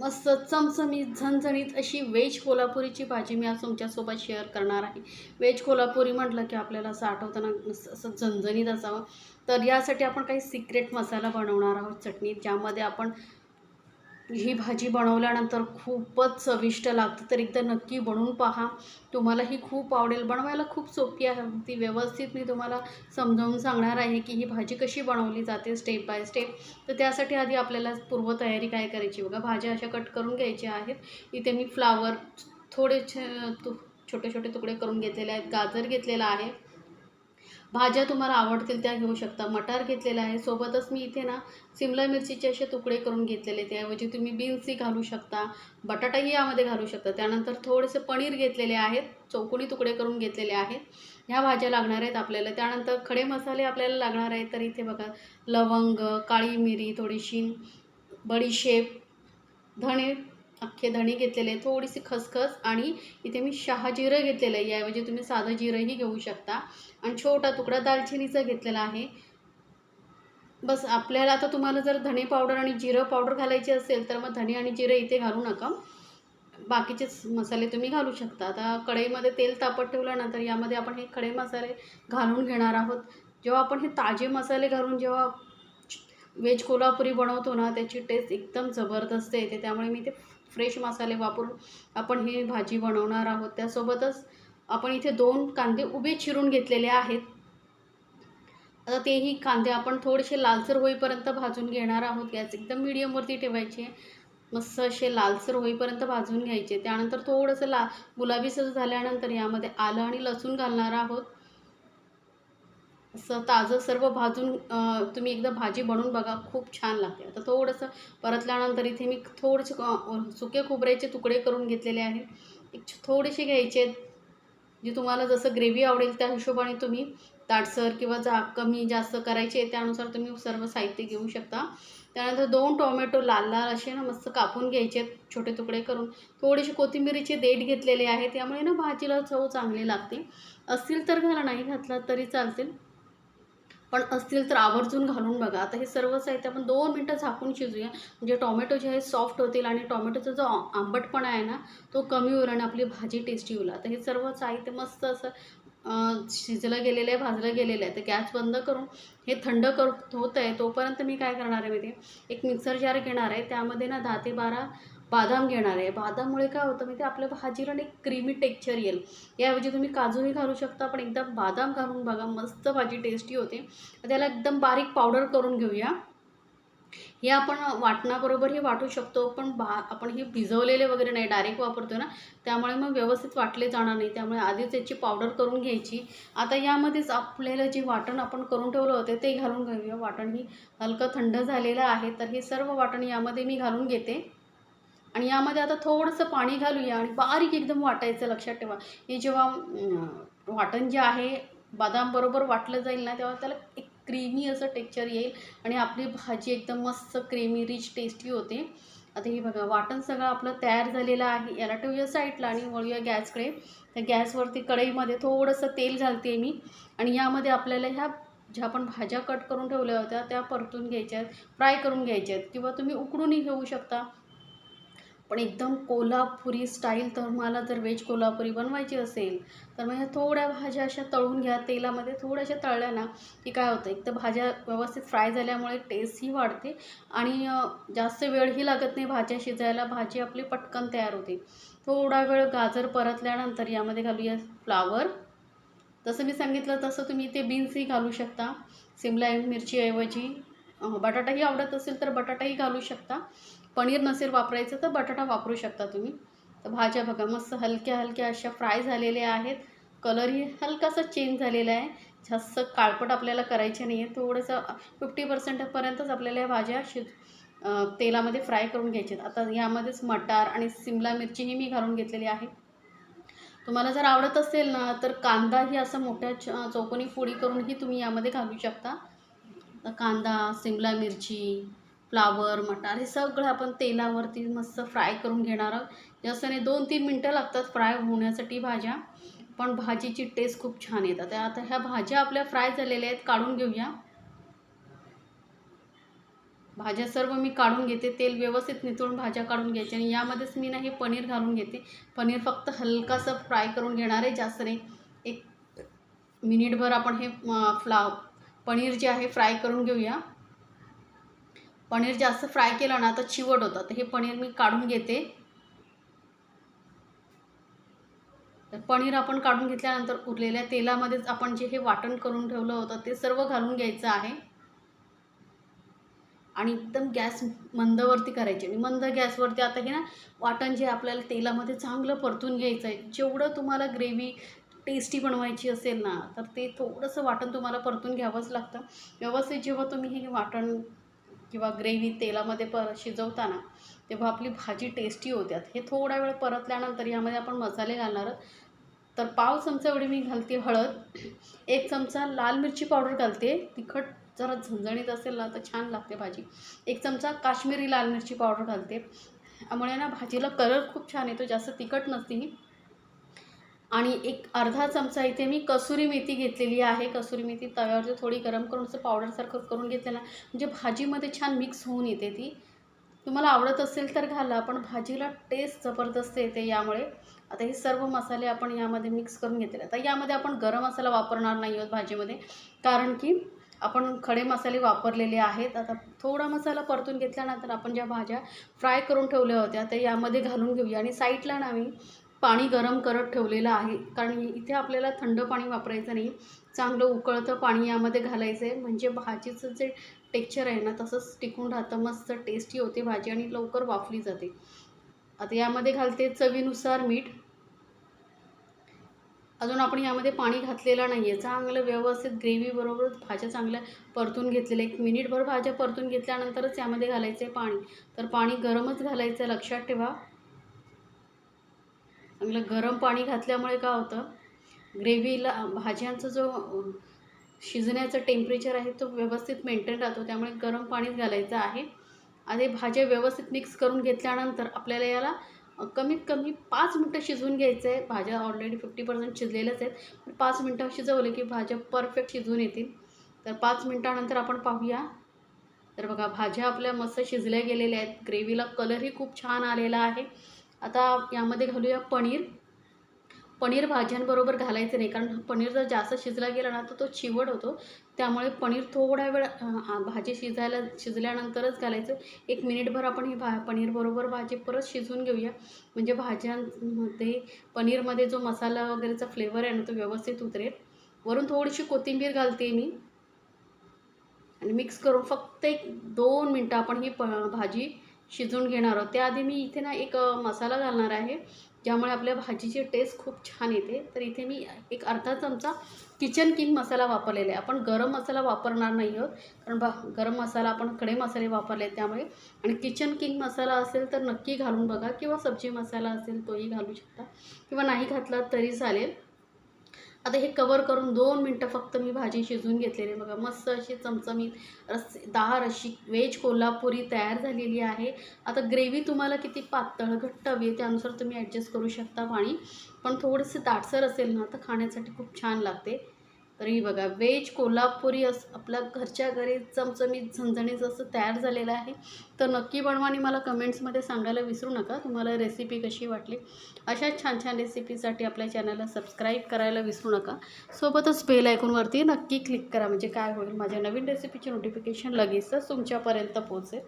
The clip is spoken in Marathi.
मस्त चमचमीत झणझणीत अशी व्हेज कोल्हापुरीची भाजी मी आज तुमच्यासोबत शेअर करणार आहे. व्हेज कोल्हापुरी म्हटलं की आपल्याला असं आठवताना असं झणझणीत असावं. तर यासाठी आपण काही सिक्रेट मसाला बनवणार आहोत चटणी ज्यामध्ये आपण ही भाजी बनवल्यानंतर खूपच चविष्ट लागतं. तर एकदा नक्की बनवून पहा. तुम्हाला ही खूप आवडेल. बनवायला खूप सोपी आहे. ती व्यवस्थित मी तुम्हाला समजावून सांगणार आहे की ही भाजी कशी बनवली जाते स्टेप बाय स्टेप तर त्यासाठी आधी आपल्याला पूर्वतयारी काय करायची बघा. भाज्या अशा कट करून घ्यायच्या आहेत. इथे मी फ्लावर थोडे छ तु छोटे छोटे तुकडे करून घेतलेले आहेत. गाजर घेतलेला आहे. भाज्या तुम्हाला आवडतील त्या घेऊ शकता. मटार घेतलेला आहे. सोबतच मी इथे ना सिमला मिरचीचे असे तुकडे करून घेतलेले त्याऐवजी तुम्ही बीन्सही घालू शकता. बटाटाही यामध्ये घालू शकता. त्यानंतर थोडेसे पनीर घेतलेले आहेत. चौकोनी तुकडे करून घेतलेले आहेत. ह्या भाज्या लागणार आहेत आपल्याला. त्यानंतर खडे मसाले आपल्याला लागणार आहेत. तर इथे बघा लवंग काळी मिरी थोडीशी बडीशेप धणे अख्खे धणे घेतलेले आहेत थोडीशी खसखस आणि इथे मी शहा जिरं घेतलेलं आहे. याऐवजी तुम्ही साधं जिरंही घेऊ शकता. आणि छोटा तुकडा दालचिनीचा घेतलेला आहे. बस आपल्याला आता तुम्हाला जर धणे पावडर आणि जिरं पावडर घालायची असेल तर मग धणे आणि जिरं इथे घालू नका. बाकीचेच मसाले तुम्ही घालू शकता. आता कढईमध्ये तेल तापत ठेवलं ना तर यामध्ये आपण हे खडे मसाले घालून घेणार आहोत. जेव्हा आपण हे ताजे मसाले घालून जेव्हा व्हेज कोल्हापुरी बनवतो ना त्याची टेस्ट एकदम जबरदस्त येते. त्यामुळे मी ते फ्रेश मसाले वापरून आपण ही भाजी बनवणार आहोत. त्यासोबतच आपण इथे दोन कांदे उभे चिरून घेतलेले आहेत. आता तेही कांदे आपण थोडेसे लालसर होईपर्यंत भाजून घेणार आहोत. गॅस एकदम मिडियमवरती ठेवायचे. मस्त असे लालसर होईपर्यंत भाजून घ्यायचे. त्यानंतर थोडंसं ला गुलाबीसर झाल्यानंतर यामध्ये आलं आणि लसूण घालणार आहोत. असं ताजं सर्व भाजून तुम्ही एकदा भाजी बनवून बघा खूप छान लागते. आता थोडंसं परतल्यानंतर इथे मी थोडेसे सुक्या सुके खोबऱ्याचे तुकडे करून घेतलेले आहेत. एक थोडेसे घ्यायचे जे तुम्हाला जसं ग्रेव्ही आवडेल त्या हिशोबाने तुम्ही ताटसर किंवा जा कमी जास्त करायचे त्यानुसार तुम्ही सर्व साहित्य घेऊ शकता. त्यानंतर दोन टोमॅटो लाल लाल असे ना मस्त कापून घ्यायचे छोटे तुकडे करून. थोडेसे कोथिंबिरीचे देठ घेतलेले आहे त्यामुळे ना भाजीला चव चांगली लागते. असतील तर घाला नाही घातला तरी चालतील. पण असतील तर आवर्जून घालून बघा. आता हे सर्व साहित्य आपण दोन मिनटं झाकून शिजूया. म्हणजे टॉमॅटो जे आहे सॉफ्ट होतील आणि टॉमॅटोचा जो आंबटपणा आहे ना तो कमी होईल आणि आपली भाजी टेस्टी होईल. आता हे सर्व साहित्य मस्त असं शिजलं गेलेलं आहे भाजलं गेलेलं आहे. तर गॅस बंद करून हे थंड कर होत आहे तोपर्यंत मी काय करणार आहे माहिती आहे एक मिक्सर जार घेणार आहे. त्यामध्ये ना दहा ते बारा बादाम घेणार आहे. बादाममुळे काय होतं माहिती आहे, आपल्या भाजीला एक क्रीमी टेक्चर येईल. याऐवजी तुम्ही काजूही घालू शकता पण एकदम बादाम घालून बघा मस्त भाजी टेस्टी होते. त्याला एकदम बारीक पावडर करून घेऊया. हे आपण वाटणाबरोबरही वाटू शकतो पण बा आपण हे भिजवलेले वगैरे नाही डायरेक्ट वापरतो ना. त्यामुळे मग व्यवस्थित वाटले जाणार नाही. त्यामुळे आधीच याची पावडर करून घ्यायची. आता यामध्येच आपल्याला जे वाटण आपण करून ठेवलं होतं ते घालून घेऊया. वाटण ही हलकं थंड झालेलं आहे तर हे सर्व वाटण यामध्ये मी घालून घेते. आणि यामध्ये आता थोडंसं पाणी घालूया आणि बारीक एकदम वाटायचं लक्षात ठेवा. हे जेव्हा वाटण जे आहे बदामबरोबर वाटलं जाईल ना तेव्हा त्याला एक क्रीमी असं टेक्चर येईल आणि आपली भाजी एकदम मस्त क्रीमी रिच टेस्टी होते. आता हे बघा वाटण सगळं आपलं तयार झालेलं आहे. याला ठेवूया साईडला आणि वळूया गॅसकडे. त्या गॅसवरती कढईमध्ये थोडंसं तेल घालते मी. आणि यामध्ये आपल्याला ह्या ज्या आपण भाज्या कट करून ठेवल्या होत्या त्या परतून घ्यायच्या आहेत फ्राय करून घ्यायच्या आहेत किंवा तुम्ही उकडूनही घेऊ शकता. पण एकदम कोल्हापुरी स्टाईल तर मला जर व्हेज कोल्हापुरी बनवायची असेल तर मग ह्या थोड्या भाज्या अशा तळून घ्या. तेलामध्ये थोड्याशा तळल्या ना की काय होतं एक तर भाज्या व्यवस्थित फ्राय झाल्यामुळे टेस्टही वाढते आणि जास्त वेळही लागत नाही भाज्या शिजायला. भाजी आपली पटकन तयार होते. थोडा वेळ गाजर परतल्यानंतर यामध्ये घालूया फ्लावर जसं मी सांगितलं तसं तुम्ही ते बीन्सही घालू शकता. सिमला मिरचीऐवजी बटाटाही आवडत असेल तर बटाटाही घालू शकता. पनीर नसेल वापरायचं तर बटाटा वापरू शकता तुम्ही. तर भाज्या बघा मस्त हलक्या हलक्या अशा फ्राय झालेल्या आहेत. कलरही हलकासा चेंज झालेला आहे. जास्त काळपट आपल्याला करायचे नाही आहे थोडंसं फिफ्टी पर्सेंटपर्यंतच आपल्याला या भाज्या शिज तेलामध्ये फ्राय करून घ्यायचे आहेत. आता यामध्येच मटार आणि सिमला मिरचीही मी घालून घेतलेली आहे. तुम्हाला जर आवडत असेल ना तर कांदाही असं मोठ्या च चौकोनी फोडी करूनही तुम्ही यामध्ये घालू शकता. कांदा सिमला मिरची फ्लावर मटार हे सगळं आपण तेलावरती मस्त फ्राय करून घेणार आहोत. जास्त नाही दोन तीन मिनटं लागतात फ्राय होण्यासाठी भाज्या पण भाजीची टेस्ट खूप छान येतात. आता ह्या भाज्या आपल्या फ्राय झालेल्या आहेत काढून घेऊया. भाज्या सर्व मी काढून घेते तेल व्यवस्थित नितळून भाज्या काढून घ्यायच्या आणि यामध्येच मी ना हे पनीर घालून घेते. पनीर फक्त हलकासं फ्राय करून घेणार आहे जास्त नाही. एक मिनिटभर आपण हे फ्लाव फ्ला पनीर जे आहे फ्राय करून घेऊया. पनीर जास्त फ्राय केलं ना तर चिवट होतं. तर हे पनीर मी काढून घेते. तर पनीर आपण काढून घेतल्यानंतर उरलेल्या तेलामध्येच आपण जे हे वाटण करून ठेवलं होतं ते सर्व घालून घ्यायचं आहे. आणि एकदम गॅस मंदवरती करायची. आणि मंद गॅसवरती आता हे ना वाटण जे आपल्याला तेलामध्ये चांगलं परतून घ्यायचं आहे जेवढं तुम्हाला ग्रेव्ही टेस्टी बनवायची असेल ना तर ते थोडंसं वाटण तुम्हाला परतून घ्यावंच लागतं. व्यवस्थित जेव्हा तुम्ही हे वाटण किंवा ग्रेव्ही तेलामध्ये पर शिजवता ना तेव्हा आपली भाजी टेस्टी होत्यात हे थोडा वेळ परतल्यानंतर यामध्ये आपण मसाले घालणार आहोत. तर पाव चमचा एवढी मी घालते हळद एक चमचा लाल मिरची पावडर घालते. तिखट जरा झणझणीत असेल ना तर छान लागते भाजी. एक चमचा काश्मीरी लाल मिरची पावडर घालते. त्यामुळे ना भाजीला कलर खूप छान येतो जास्त तिखट नसते ही. आणि एक अर्धा चमचा इथे मी कसुरी मेथी घेतलेली आहे. कसुरी मेथी तव्यावरती थोडी गरम करून असं पावडरसारखं करून घेतलेला म्हणजे भाजीमध्ये छान मिक्स होऊन येते ती. तुम्हाला आवडत असेल तर घाला पण भाजीला टेस्ट जबरदस्त येते यामुळे. आता हे सर्व मसाले आपण यामध्ये मिक्स करून घेतले आता यामध्ये आपण गरम मसाला वापरणार नाही आहोत भाजीमध्ये कारण की आपण खडे मसाले वापरलेले आहेत. आता थोडा मसाला परतून घेतल्यानंतर आपण ज्या भाज्या फ्राय करून ठेवल्या होत्या त्या यामध्ये घालून घेऊया. आणि साईडला ना मी पाणी गरम करत ठेवलेलं आहे. कारण इथे आपल्याला थंड पाणी वापरायचं नाही. चांगलं उकळतं पाणी यामध्ये घालायचं आहे म्हणजे भाजीचं जे टेक्चर आहे ना तसंच टिकून राहतं. मस्त टेस्टी होते भाजी आणि लवकर वाफली जाते. आता यामध्ये घालते चवीनुसार मीठ. अजून आपण यामध्ये पाणी घातलेलं नाही आहे चांगलं व्यवस्थित ग्रेव्हीबरोबर भाज्या चांगल्या परतून घेतलेल्या. एक मिनिटभर भाज्या परतून घेतल्यानंतरच यामध्ये घालायचं आहे पाणी. तर पाणी गरमच घालायचं आहे लक्षात ठेवा. चांगलं गरम पाणी घातल्यामुळे काय होतं? ग्रेव्हीला भाज्यांचा जो शिजण्याचं टेम्परेचर आहे तो व्यवस्थित मेंटेन राहतो. त्यामुळे गरम पाणीच घालायचं आहे. आणि भाज्या व्यवस्थित मिक्स करून घेतल्यानंतर आपल्याला याला कमीत कमी पाच मिनटं शिजवून घ्यायचं आहे भाज्या ऑलरेडी फिफ्टी पर्सेंट शिजलेल्याच आहेत. पण पाच मिनटं शिजवले की भाज्या परफेक्ट शिजवून येतील. तर पाच मिनटानंतर आपण पाहूया. तर बघा भाज्या आपल्या मस्त शिजल्या गेलेल्या आहेत. ग्रेव्हीला कलरही खूप छान आलेला आहे. आता यामध्ये घालूया पनीर. पनीर भाज्यांबरोबर घालायचं नाही कारण पनीर जर जास्त शिजला गेला ना तर तो चिवट होतो. त्यामुळे पनीर थोडा वेळ भाजी शिजायला शिजल्यानंतरच घालायचं. एक मिनिटभर आपण ही भा पनीरबरोबर भाजी परत शिजवून घेऊया. म्हणजे भाज्यांमध्ये पनीरमध्ये जो मसाला वगैरेचा फ्लेवर आहे ना तो व्यवस्थित उतरेल. वरून थोडीशी कोथिंबीर घालते मी. आणि मिक्स करून फक्त एक दोन मिनटं आपण ही प भाजी शिजवून घेणार आहोत. त्याआधी मी इथे ना एक मसाला घालणार आहे ज्यामुळे आपल्या भाजीची टेस्ट खूप छान येते. तर इथे मी एक अर्धा चमचा किचन किंग मसाला वापरलेला आहे. आपण गरम मसाला वापरणार नाही आहोत कारण बा गरम मसाला आपण खडे मसाले वापरले आहेत त्यामुळे. आणि किचन किंग मसाला असेल तर नक्की घालून बघा किंवा सब्जी मसाला असेल तोही घालू शकता. किंवा नाही घातला तरी चालेल. आता हे कवर करून दोन मिनटं फक्त मी भाजी शिजवून घेतलेली आहे. बघा मस्त अशी चमचमीत रस्सेदार अशी वेज कोल्हापुरी तयार झालेली आहे. आता ग्रेव्ही तुम्हाला किती पातळ घट्ट हवी आहे त्यानुसार तुम्ही ॲडजस्ट करू शकता पाणी. पण थोडंसं दाटसर असेल ना तर खाण्यासाठी खूप छान लागते. तर ही बघा व्हेज कोल्हापुरी असं आपल्या घरच्या घरी चमचमीत झणझणीत असं तयार झालेलं आहे. तर नक्की बनवा आणि मला कमेंट्समध्ये सांगायला विसरू नका. तुम्हाला रेसिपी कशी वाटली अशा छान छान रेसिपीसाठी आपल्या चॅनलला सबस्क्राईब करायला विसरू नका. सोबतच बेल ऐकूनवरती नक्की क्लिक करा. म्हणजे काय होईल माझ्या नवीन रेसिपीचे नोटिफिकेशन लगेचच तुमच्यापर्यंत पोहोचेल.